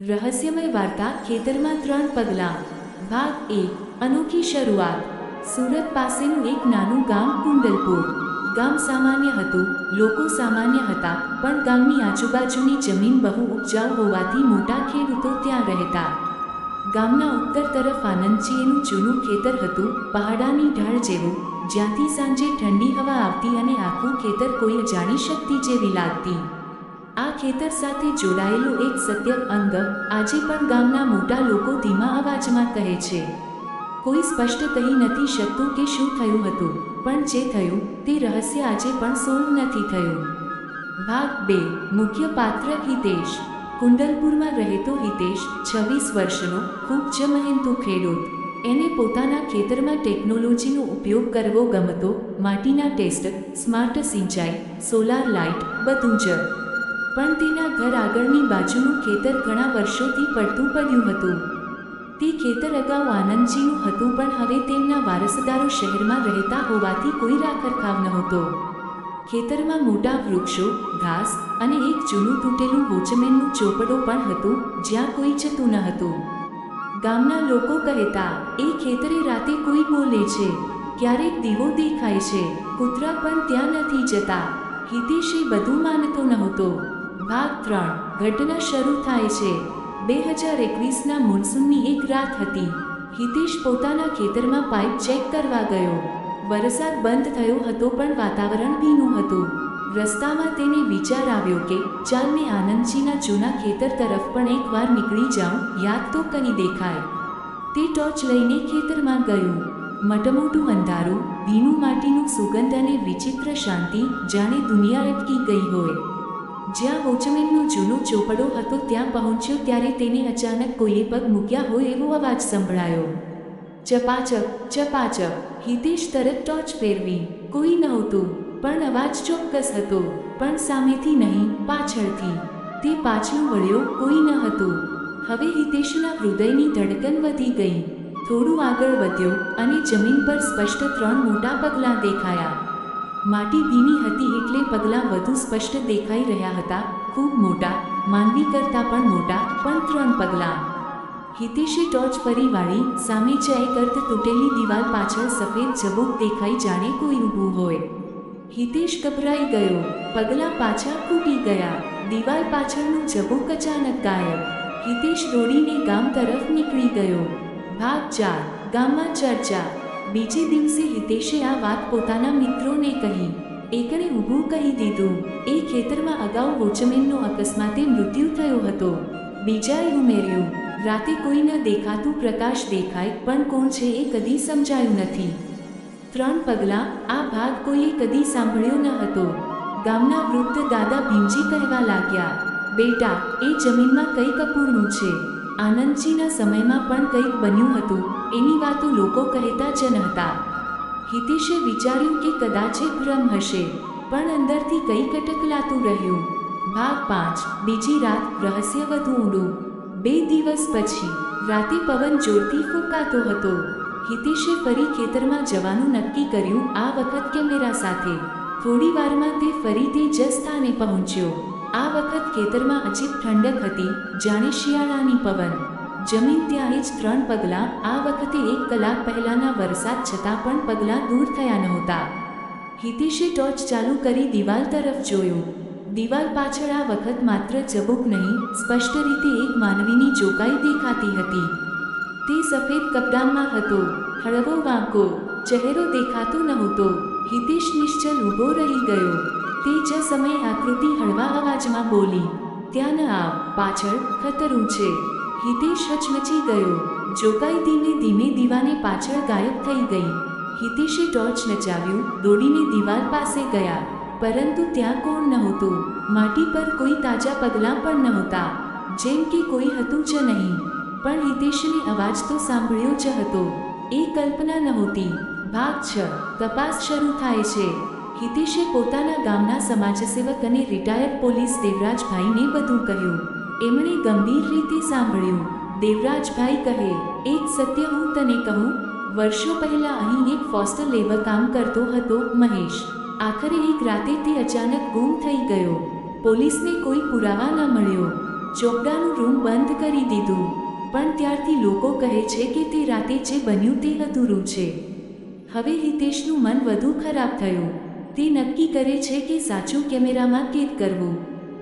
રહસ્યમય વાર્તા ખેતરમાં ત્રણ પગલાં. ભાગ એક, અનોખી શરૂઆત. સુરત પાસેનું એક નાનું ગામ કુંડલપુર ગામ સામાન્ય હતું, લોકો સામાન્ય હતા, પણ ગામની આજુબાજુની જમીન બહુ ઉપજાઉ હોવાથી મોટા ખેડૂતો ત્યાં રહેતા. ગામના ઉત્તર તરફ આનંદજીનું જૂનું ખેતર હતું, પહાડાની ઢાળ જેવું, જ્યાંથી સાંજે ઠંડી હવા આવતી અને આખું ખેતર કોઈ જાણી શકતી જેવી લાગતી. આ ખેતર સાથે જોડાયેલું એક સત્ય અંગ આજે પણ ગામના મોટા લોકો ધીમા અવાજમાં કહે છે. કોઈ સ્પષ્ટ કહી નથી શકતું કે શું થયું હતું, પણ જે થયું તે રહસ્ય આજે પણ સોલ્વ નથી થયું. ભાગ બે, મુખ્ય પાત્ર હિતેશ. કુંડલપુરમાં રહેતો હિતેશ છવ્વીસ વર્ષનો, ખૂબ જ મહેનતુ ખેડૂત. એને પોતાના ખેતરમાં ટેકનોલોજીનો ઉપયોગ કરવો ગમતો, માટીના ટેસ્ટ, સ્માર્ટ સિંચાઈ, સોલાર લાઇટ, બધું જ. પણ તેના ઘર આગળની બાજુનું ખેતર ઘણા વર્ષોથી પડતું પડ્યું હતું. તે ખેતર અગાઉ આનંદજીનું હતું, પણ હવે તેમના વારસદારો શહેરમાં રહેતા હોવાથી કોઈ રાખરખાવ નહોતો. ખેતરમાં મોટા વૃક્ષો, ઘાસ અને એક જૂનું તૂટેલું વોચમેનનું ચોપડો પણ હતું, જ્યાં કોઈ જતું ન હતું. ગામના લોકો કહેતા, એ ખેતરે રાતે કોઈ બોલે છે, ક્યારેક દીવો દેખાય છે, કૂતરા પણ ત્યાં નથી જતા. હિતેશ બધું માનતો નહોતો. ભાગ ત્રણ, ઘટના શરૂ થાય છે. બે હજાર એકવીસના મોન્સૂનની એક રાત હતી. હિતેશ પોતાના ખેતરમાં પાઇપ ચેક કરવા ગયો. વરસાદ બંધ થયો હતો પણ વાતાવરણ ભીનું હતું. રસ્તામાં તેને વિચાર આવ્યો કે ચાલ મેં આનંદજીના જૂના ખેતર તરફ પણ એકવાર નીકળી જાઉં, યાદ તો કરી દેખાય. તે ટોર્ચ લઈને ખેતરમાં ગયું. મટમોટું અંધારું, ભીનું માટીનું સુગંધ અને વિચિત્ર શાંતિ જાણે દુનિયા અટકી ગઈ હોય. જ્યાં વોચમેનનું જૂનું ચોપડો હતો ત્યાં પહોંચ્યો ત્યારે તેને અચાનક કોઈએ પગ મૂક્યા હોય એવો અવાજ સંભળાયો. ચપાચપ ચપાચપ, હિતેશ તરત ટોર્ચ ફેરવી. કોઈ નહોતું, પણ અવાજ ચોક્કસ હતો, પણ સામેથી નહીં, પાછળથી. તે પાછળ વળ્યો, કોઈ ન હતું. હવે હિતેશના હૃદયની ધડકન વધી ગઈ. થોડું આગળ વધ્યો અને જમીન પર સ્પષ્ટ ત્રણ મોટા પગલાં દેખાયા. માટી ભીની હતી એટલે પગલાં વધુ સ્પષ્ટ દેખાઈ રહ્યા હતા. ખૂબ મોટા, માનવી કરતાં પણ મોટા, પણ ત્રણ પગલાં. હિતેશે ટોર્ચ ફરી વાળી, સામે જ એક તૂટેલી દિવાલ પાછળ સફેદ ઝબૂક દેખાઈ જાણે કોઈ ઊભું હોય. હિતેશ ગભરાઈ ગયો. પગલાં પાછા ખૂટી ગયા. દિવાલ પાછળનું ઝબૂક અચાનક ગાયબ. હિતેશ દોડીને ગામ તરફ નીકળી ગયો. ભાગ ચાર, ગામમાં ચર્ચા. બીજે દિવસે હિતેશે આ વાત પોતાના મિત્રોને કહી. એકણે ઊભું કહી દીધું. એ ખેતરમાં અગાઉ વોચમેનનો અકસ્માતે મૃત્યુ થયો હતો. બીજાએ ઉમેર્યું, રાતે કોઈ ન દેખાતું પ્રકાશ દેખાય, પણ કોણ છે એ કદી સમજાયું નથી. ત્રણ પગલાં આ ભાગ કોઈએ કદી સાંભળ્યો ન હતો. ગામના વૃદ્ધ દાદા ભીમજી કહેવા લાગ્યા, બેટા, એ જમીનમાં કઈ કપૂરનું છે? આનંદજીના સમયમાં પણ કંઈક બન્યું હતું. એની વાતો લોકો કહેતા જ ન હતા. હિતેશે વિચાર્યું કે કદાચ એ ભ્રમ હશે, પણ અંદરથી કંઈક કટકલાતું રહ્યું. ભાગ પાંચ, બીજી રાત રહસ્ય વધુ ઊંડું. બે દિવસ પછી, રાતે પવન જોરથી ફૂંકાતો હતો. હિતેશે ફરી ખેતરમાં જવાનું નક્કી કર્યું આ વખત કેમેરા સાથે. થોડી વારમાં તે ફરી તે જ સ્થાને પહોંચ્યો. આ વખત ખેતરમાં અજીબ ઠંડક હતી, જાણે શિયાળાની પવન. જમીન ત્યાં જ ત્રણ પગલાં, આ વખતે એક કલાક પહેલાંના વરસાદ છતાં પણ પગલાં દૂર થયા નહોતા. હિતેશે ટોર્ચ ચાલુ કરી દિવાલ તરફ જોયું. દિવાલ પાછળ આ વખત માત્ર ચબુક નહીં, સ્પષ્ટ રીતે એક માનવીની જોકાઈ દેખાતી હતી. તે સફેદ કપડામાં હતો, હળવો વાંકો, ચહેરો દેખાતો નહોતો. હિતેશ નિશ્ચલ ઊભો રહી ગયો. તે જ સમયે આકૃતિ હળવા અવાજમાં બોલી, ત્યાં ન આવ, પાછળ ખતરું છે. હિતેશ હચમચી ગયો. જોકાઈ ધીમે ધીમે દીવાને પાછળ ગાયબ થઈ ગઈ. હિતેશે ટોર્ચ નચાવ્યું, દોડીને દિવાલ પાસે ગયા. પરંતુ ત્યાં કોણ નહોતું. માટી પર કોઈ તાજા પગલાં પણ નહોતા. જેમ કે કોઈ હતું જ નહીં. પણ હિતેશને અવાજ તો સાંભળ્યો જ હતો. એ કલ્પના નહોતી. ભાગ છ. તપાસ શરૂ થાય છે. હિતેશે પોતાના ગામના સમાજસેવક અને રિટાયર્ડ પોલીસ દેવરાજભાઈને બધું કહ્યું. એમણે ગંભીર રીતે સાંભળ્યું. દેવરાજભાઈ કહે, એક સત્ય હું તને કહું. વર્ષો પહેલા અહીં એક ફોસ્ટર લેબર કામ કરતો હતો, મહેશ. આખરે એક રાતે તે અચાનક ગુમ થઈ ગયો. પોલીસને કોઈ પુરાવા ન મળ્યો. ચોપડાનું રૂમ બંધ કરી દીધું. પણ ત્યારથી લોકો કહે છે કે તે રાતે જે બન્યું તે અધૂરું છે. હવે હિતેશનું મન વધુ ખરાબ થયું. તે નક્કી કરે છે કે સાચું કેમેરામાં કેદ કરવું.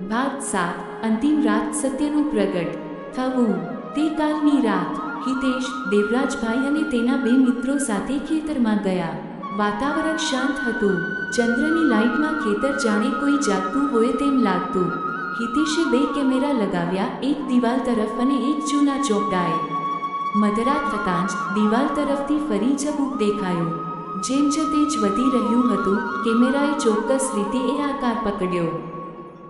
ભાગ સાત, અંતિમ રાત સત્યનું પ્રગટ. થવું. તે કાલની રાત. હિતેશ, દેવરાજભાઈ અને તેના બે મિત્રો સાથે ખેતરમાં ગયા. વાતાવરણ શાંત હતું. ચંદ્રની લાઇટમાં ખેતર જાણે કોઈ જાગતું હોય તેમ લાગતું. હિતેશે બે કેમેરા લગાવ્યા, એક દિવાલ તરફ અને એક જૂના ચોપડાએ મધરાત થતાં જ દિવાલ તરફથી ફરી જબૂક દેખાયો. જેમ જ તે જ વધી રહ્યું હતું, કેમેરાએ ચોક્કસ રીતે એ આકાર પકડ્યો.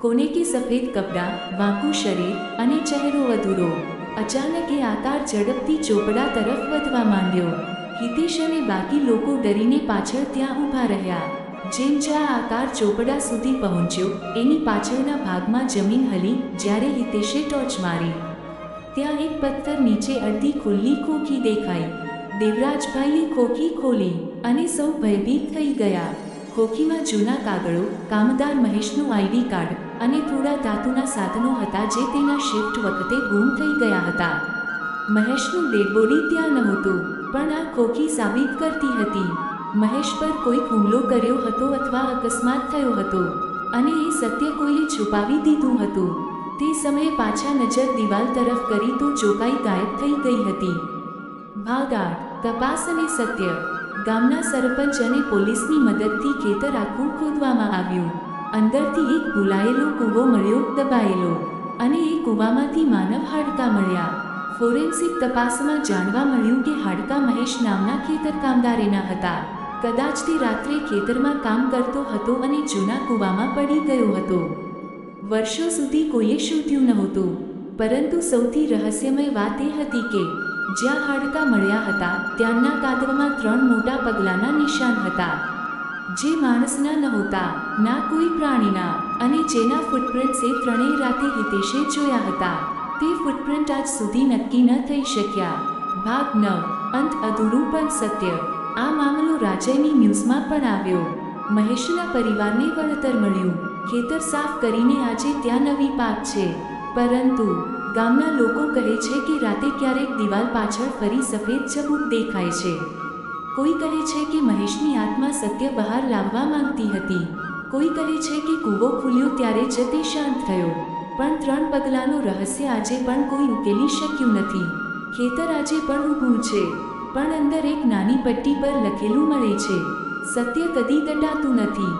કોને કે સફેદ કપડાં, વાંકું શરીર અને ચહેરો અધૂરો. અચાનક એ આકાર ઝડપથી ચોપડા તરફ વધવા માંડ્યો. હિતેશ અને બાકી લોકો ડરીને પાછળ ત્યાં ઊભા રહ્યા. જેમ જ આ આકાર ચોપડા સુધી પહોંચ્યો, એની પાછળના ભાગમાં જમીન હલી, જ્યારે હિતેશે ટોચ મારી. ત્યાં એક પથ્થર નીચે અડધી ખુલ્લી ખોખી દેખાઈ. દેવરાજભાઈએ ખોખી ખોલી અને સૌ ભયભીત થઈ ગયા. ખોખીમાં જૂના કાગળો, કામદાર મહેશનું આઈડી કાર્ડ અને થોડા ધાતુના સાધનો હતા જે તેના શિફ્ટ વખતે ગુમ થઈ ગયા હતા. મહેશનું ડેડબોડી ત્યાં નહોતું, પણ આ ખોખી સાબિત કરતી હતી. મહેશ પર કોઈ હુમલો કર્યો હતો અથવા અકસ્માત થયો હતો, અને એ સત્ય કોઈએ છુપાવી દીધું હતું. તે સમયે પાછા નજર દિવાલ તરફ કરી તો ચોકાઈ ગાયબ થઈ ગઈ હતી. ભાગ આઠ તપાસ અને સત્ય. ગામના સરપંચ અને પોલીસની મદદથી ખેતર આખું ખોદવામાં આવ્યું. અંદરથી એક ભૂલાયેલો કૂવો મળ્યો, દબાયેલો. અને એ કૂવામાંથી માનવ હાડકાં મળ્યા. ફોરેન્સિક તપાસમાં જાણવા મળ્યું કે હાડકાં મહેશ નામના ખેતર કામદારેના હતા. કદાચ તે રાત્રે ખેતરમાં કામ કરતો હતો અને જૂના કૂવામાં પડી ગયો હતો. વર્ષો સુધી કોઈએ શોધ્યું નહોતું. પરંતુ સૌથી રહસ્યમય વાત એ હતી કે જ્યાં હાડકાં મળ્યા હતા, ત્યાંના કાતરમાં ત્રણ મોટા પગલાંના નિશાન હતા. જે માણસના નહોતા, ના કોઈ પ્રાણીના, અને જેના ફૂટપ્રિન્ટ્સ એ ત્રણેય રાતે હિતેશે જોયા હતા. તે ફૂટપ્રિન્ટ આજ સુધી નક્કી ન થઈ શક્યા. ભાગ નવ, અંત અધૂરું પણ સત્ય. આ મામલો રાજયની ન્યૂઝમાં પણ આવ્યો. મહેશના પરિવારને વળતર મળ્યું. ખેતર સાફ કરીને આજે ત્યાં નવી પાક છે. પરંતુ ગામના લોકો કહે છે કે રાતે ક્યારેક દિવાલ પાછળ ફરી સફેદ ચબૂક દેખાય છે. કોઈ કહે છે કે મહેશની આત્મા સત્ય બહાર લાવવા માંગતી હતી. કોઈ કહે છે કે કૂવો ખુલ્યો ત્યારે જ તે શાંત થયો. પણ ત્રણ પગલાંનું રહસ્ય આજે પણ કોઈ ઉકેલી શક્યું નથી. ખેતર આજે પણ ઊભું છે, પણ અંદર એક નાની પટ્ટી પર લખેલું મળે છે. સત્ય કદી દટાતું નથી.